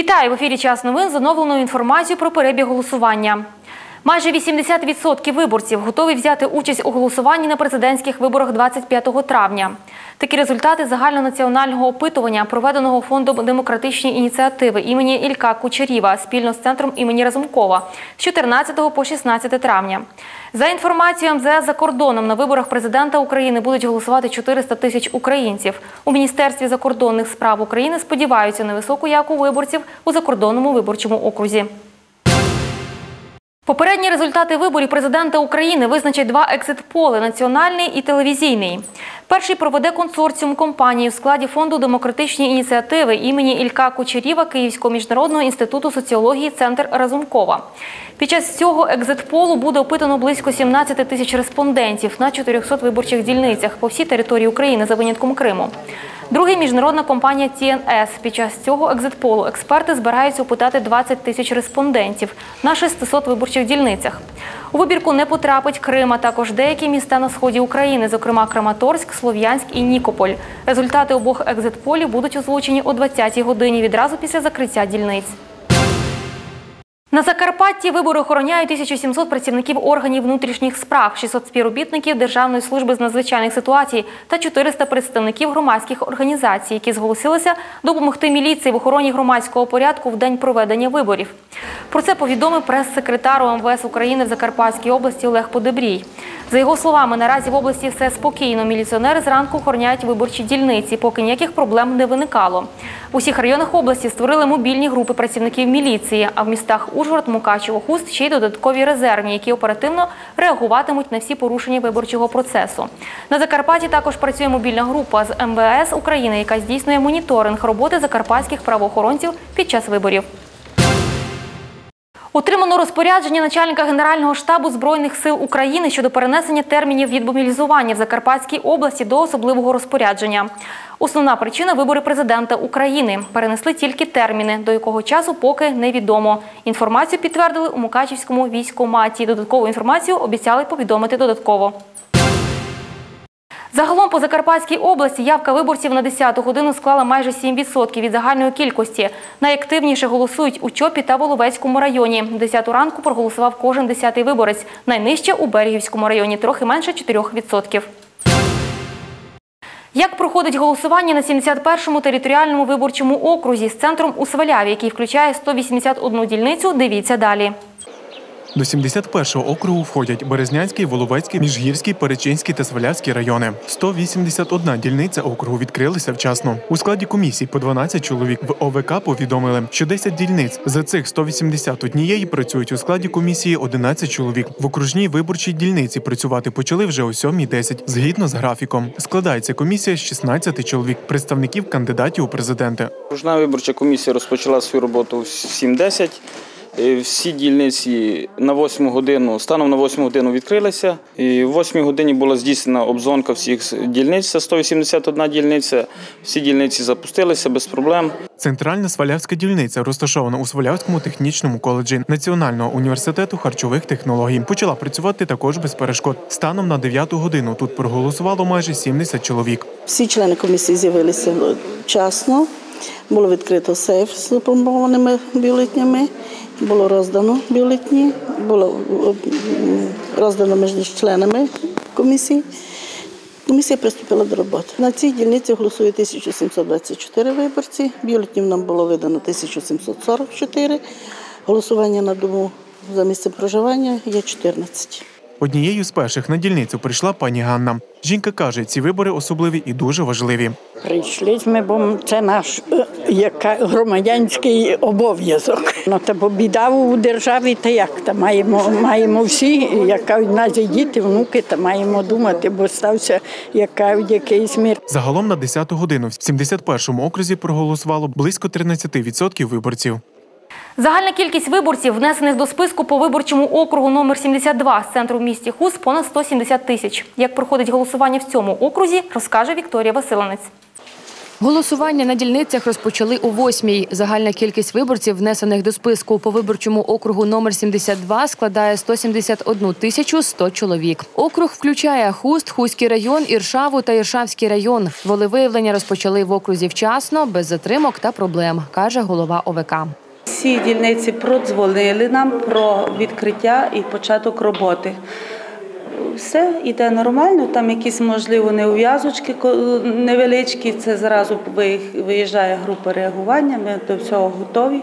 Вітаю в ефірі час новин з оновленою інформацією про перебіг голосування. Майже 80% виборців готові взяти участь у голосуванні на президентських виборах 25 травня. Такі результати загальнонаціонального опитування, проведеного фондом демократичні ініціативи імені Ілька Кучеріва спільно з центром імені Разумкова з 14 по 16 травня. За інформацією МЗС за кордоном на виборах президента України будуть голосувати 400 тисяч українців. У міністерстві закордонних справ України сподіваються на високу явку виборців у закордонному виборчому окрузі. Попередні результати виборів президента України визначать два екзит-поли – національний і телевізійний. Перший проведе консорціум компанії в складі фонду демократичні ініціативи імені Ілька Кучеріва Київського міжнародного інституту соціології Центр Разумкова. Під час цього екзит-полу буде опитано близько 17 тисяч респондентів на 400 виборчих дільницях по всій території України за винятком Криму. Другий міжнародна компанія TNS. Під час цього екзитполу експерти збираються опитати 20 тисяч респондентів на 600 виборчих дільницях. У вибірку не потрапить Крим, а також деякі міста на сході України, зокрема Краматорськ, Слов'янськ і Нікополь. Результати обох екзитполів будуть озвучені о 20-й годині відразу після закриття дільниць. На Закарпатті вибори охороняють 1700 працівників органів внутрішніх справ, 600 співробітників Державної служби з надзвичайних ситуацій та 400 представників громадських організацій, які зголосилися допомогти міліції в охороні громадського порядку в день проведення виборів. Про це повідомив прес-секретар МВС України в Закарпатській області Олег Подебрій. За його словами, наразі в області все спокійно. Міліціонери зранку охороняють виборчі дільниці, поки ніяких проблем не виникало. В усіх районах області створили мобільні групи працівників міліції, а в містах Ужгород, Мукачево, Хуст ще й додаткові резервні, які оперативно реагуватимуть на всі порушення виборчого процесу. На Закарпатті також працює мобільна група з МВС України, яка здійснює моніторинг роботи закарпатських правоохоронців під час виборів. Отримано розпорядження начальника Генерального штабу Збройних сил України щодо перенесення термінів відмобілізування в Закарпатській області до особливого розпорядження. Основна причина вибори президента України. Перенесли тільки терміни, до якого часу поки невідомо. Інформацію підтвердили у Мукачівському військкоматі. Додаткову інформацію обіцяли повідомити додатково. Загалом по Закарпатській області явка виборців на 10-ту годину склала майже 7% від загальної кількості. Найактивніше голосують у Чопі та Воловецькому районі. 10-ту ранку проголосував кожен 10-й виборець. Найнижче у Берегівському районі трохи менше 4%. Як проходить голосування на 71-му територіальному виборчому окрузі з центром у Сваляві, який включає 181 дільницю, дивіться далі. До 71-го округу входять Березнянський, Воловецький, Міжгірський, Перечинський та Свалявський райони. 181 дільниця округу відкрилися вчасно. У складі комісій по 12 чоловік в ОВК повідомили, що 10 дільниць з цих 181 працюють у складі комісії 11 чоловік. В окружній виборчій дільниці працювати почали вже о 7.10, згідно з графіком. Складається комісія з 16 чоловік, представників кандидатів у президенти. Окружна виборча комісія розпочала свою роботу в 7.10. Е, Всі дільниці на 8 годину, станом на 8 годину відкрилися. І в 8 годині була здійснена обзвонка всіх дільниць, це 181 дільниця. Всі дільниці запустилися без проблем. Центральна Свалявська дільниця розташована у Свалявському технічному коледжі Національного університету харчових технологій. Почала працювати також без перешкод. Станом на 9 годину тут проголосувало майже 70 чоловік. Всі члени комісії з'явилися вчасно. Було відкрито сейф з запломбованими бюлетнями, було роздано бюлетні, було роздано між членами комісії. Комісія приступила до роботи. На цій дільниці голосує 1724 виборці. Бюлетнів нам було видано 1744. Голосування на дому за місцем проживання є 14. Однією з перших на дільницю прийшла пані Ганна. Жінка каже, ці вибори особливі і дуже важливі. Прийшли ми, бо це наш е, яка, громадянський обов'язок. Ну, та бо біда у державі, та як та маємо, маємо всі, яка в нас є діти, внуки, та маємо думати, бо стався яка якийсь мір. Загалом на 10-ту годину в 71-му окрузі проголосувало близько 13% виборців. Загальна кількість виборців, внесених до списку по виборчому округу номер 72 з центру в місті Хус, понад 170 тисяч. Як проходить голосування в цьому окрузі, розкаже Вікторія Василенець. Голосування на дільницях розпочали у восьмій. Загальна кількість виборців, внесених до списку по виборчому округу номер 72, складає 171 тисячу 100 чоловік. Округ включає Хуст, Хуський район, Іршаву та Іршавський район. Волевиявлення розпочали в окрузі вчасно, без затримок та проблем, каже голова ОВК. Всі дільниці продзвонили нам про відкриття і початок роботи. Все йде нормально, там якісь, можливо, неув'язочки невеличкі, це зразу виїжджає група реагування, ми до всього готові.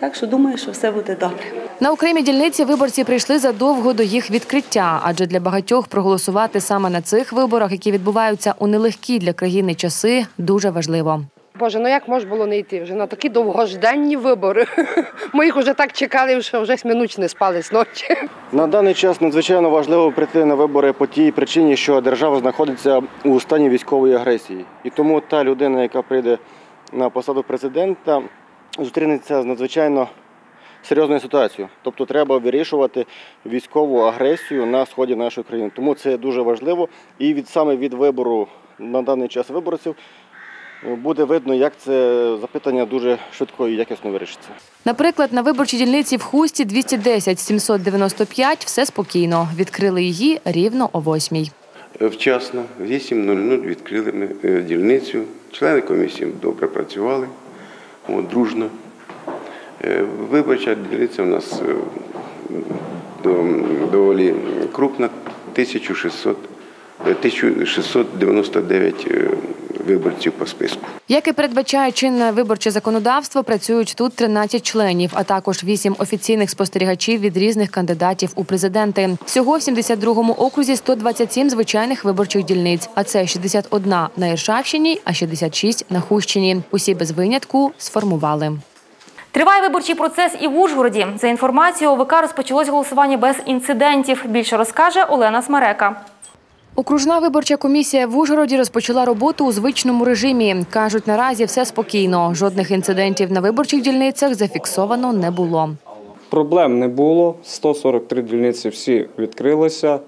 Так що думаю, що все буде добре. На окремі дільниці виборці прийшли задовго до їх відкриття, адже для багатьох проголосувати саме на цих виборах, які відбуваються у нелегкі для країни часи, дуже важливо. Боже, ну як можна було не йти вже на такі довгожданні вибори? Ми їх вже так чекали, що вже минуть не спали з ночі. На даний час надзвичайно важливо прийти на вибори по тій причині, що держава знаходиться у стані військової агресії. І тому та людина, яка прийде на посаду президента, зустрінеться з надзвичайно серйозною ситуацією. Тобто треба вирішувати військову агресію на сході нашої країни. Тому це дуже важливо. І від саме від вибору на даний час виборців буде видно, як це запитання дуже швидко і якісно вирішиться. Наприклад, на виборчій дільниці в Хусті 210 795 все спокійно. Відкрили її рівно о восьмій. Вчасно, в 8.00 відкрили ми е, дільницю. Члени комісії добре працювали, от, дружно. Е, Виборча дільниця у нас е, доволі крупна, 1600, е, 1699 е, виборців по списку. Як і передбачає чинне виборче законодавство, працюють тут 13 членів, а також 8 офіційних спостерігачів від різних кандидатів у президенти. Всього в 72-му окрузі 127 звичайних виборчих дільниць, а це 61 на Іршавщині, а 66 на Хущині. Усі без винятку сформували. Триває виборчий процес і в Ужгороді. За інформацією ОВК розпочалось голосування без інцидентів. Більше розкаже Олена Смерека. Окружна виборча комісія в Ужгороді розпочала роботу у звичному режимі. Кажуть, наразі все спокійно. Жодних інцидентів на виборчих дільницях зафіксовано не було. Проблем не було. 143 дільниці всі відкрилися.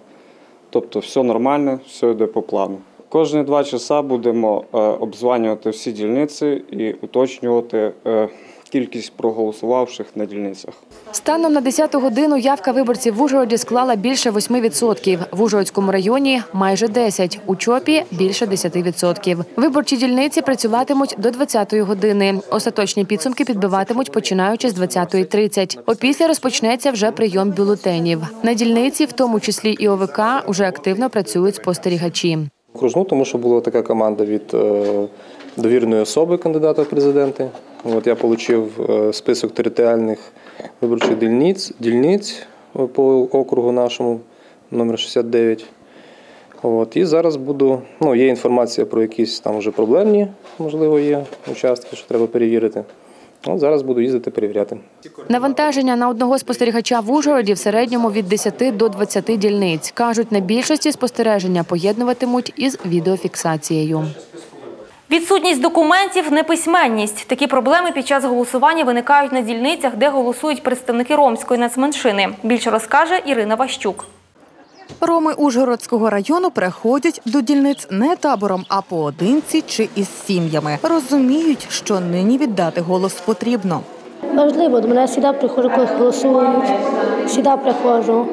Тобто все нормально, все йде по плану. Кожні два часа будемо е, обзванювати всі дільниці і уточнювати е, кількість проголосувавших на дільницях. Станом на 10 годину явка виборців в Ужгороді склала більше 8%. В Ужгородському районі майже 10%, у ЧОПі – більше 10%. Виборчі дільниці працюватимуть до 20-ї години. Остаточні підсумки підбиватимуть починаючи з 20.30. Опісля розпочнеться вже прийом бюлетенів. На дільниці, в тому числі і ОВК, уже активно працюють спостерігачі. Окружну, тому що була така команда від е, довіреної особи кандидата в президенти. От я отримав список територіальних виборчих дільниць, дільниць е, по округу нашому, номер 69. От, і зараз буду, ну, є інформація про якісь там вже проблемні, можливо, є участки, що треба перевірити. От зараз буду їздити перевіряти. Навантаження на одного спостерігача в Ужгороді в середньому від 10 до 20 дільниць. Кажуть, на більшості спостереження поєднуватимуть із відеофіксацією. Відсутність документів, неписьменність. Такі проблеми під час голосування виникають на дільницях, де голосують представники ромської нацменшини. Більше розкаже Ірина Ващук. Роми Ужгородського району приходять до дільниць не табором, а поодинці чи із сім'ями. Розуміють, що нині віддати голос потрібно. Важливо, до мене завжди приходжу, коли голосують. Завжди приходжу.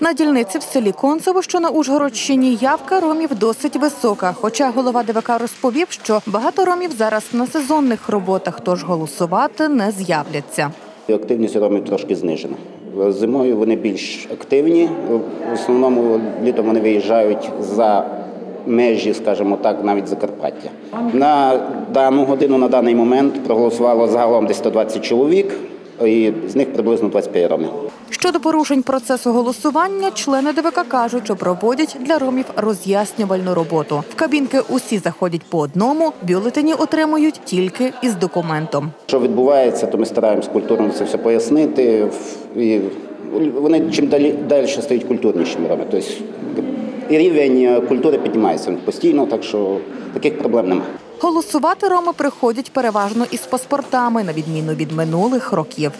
На дільниці в селі Концево, що на Ужгородщині, явка ромів досить висока. Хоча голова ДВК розповів, що багато ромів зараз на сезонних роботах, тож голосувати не з'являться. Активність ромів трошки знижена. Зимою вони більш активні. В основному літом вони виїжджають за межі, скажімо так, навіть Закарпаття. На дану годину, на даний момент проголосувало загалом десь 120 чоловік, і з них приблизно 25 ромів. Щодо порушень процесу голосування, члени ДВК кажуть, що проводять для ромів роз'яснювальну роботу. В кабінки усі заходять по одному, бюлетені отримують тільки із документом. Що відбувається, то ми стараємося культурно це все пояснити. І вони чим далі далі стають культурнішими роми. Тобто і рівень культури піднімається постійно, так що таких проблем немає. Голосувати роми приходять переважно із паспортами, на відміну від минулих років.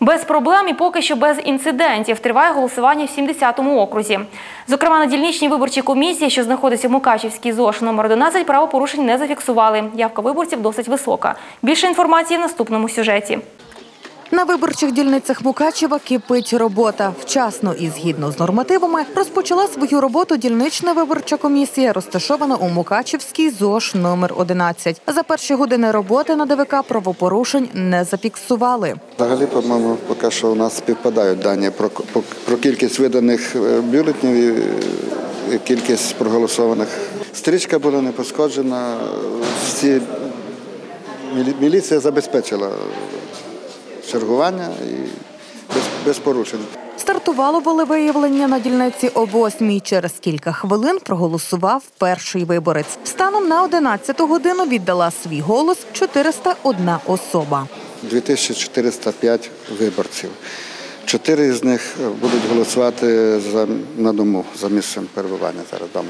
Без проблем і поки що без інцидентів триває голосування в 70-му окрузі. Зокрема, на дільничній виборчій комісії, що знаходиться в Мукачівській ЗОШ номер 11, правопорушень не зафіксували. Явка виборців досить висока. Більше інформації в наступному сюжеті. На виборчих дільницях Мукачева кипить робота. Вчасно і згідно з нормативами розпочала свою роботу дільнична виборча комісія, розташована у Мукачівській ЗОШ номер 11. За перші години роботи на ДВК правопорушень не зафіксували. Взагалі, по-моєму, поки що у нас співпадають дані про, про, про кількість виданих е, бюлетнів і, кількість проголосованих. Стрічка була не пошкоджена. Всі мілі- міліція забезпечила чергування і без, без порушень. Стартувало волевиявлення на дільниці о 8 Через кілька хвилин проголосував перший виборець. Станом на 11 годину віддала свій голос 401 особа. 2405 виборців. Чотири з них будуть голосувати за, на дому, за місцем перебування зараз вдома.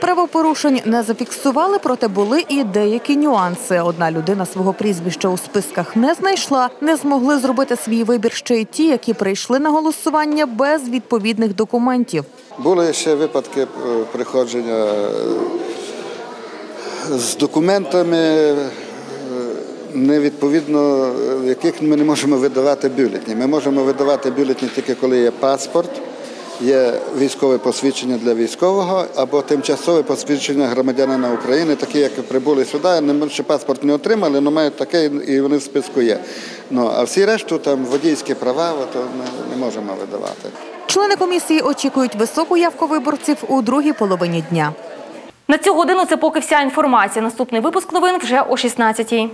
Правопорушень не зафіксували, проте були і деякі нюанси. Одна людина свого прізвища у списках не знайшла, не змогли зробити свій вибір ще й ті, які прийшли на голосування без відповідних документів. Були ще випадки е, приходження е, з документами, е, невідповідно яких ми не можемо видавати бюлетні. Ми можемо видавати бюлетні тільки коли є паспорт, є військове посвідчення для військового або тимчасове посвідчення громадянина України, такі, як прибули сюди, не ще паспорт не отримали, але мають таке і вони в списку є. Ну а всі решту там водійські права, то не, не можемо видавати. Члени комісії очікують високу явку виборців у другій половині дня. На цю годину це поки вся інформація. Наступний випуск новин вже о 16-й.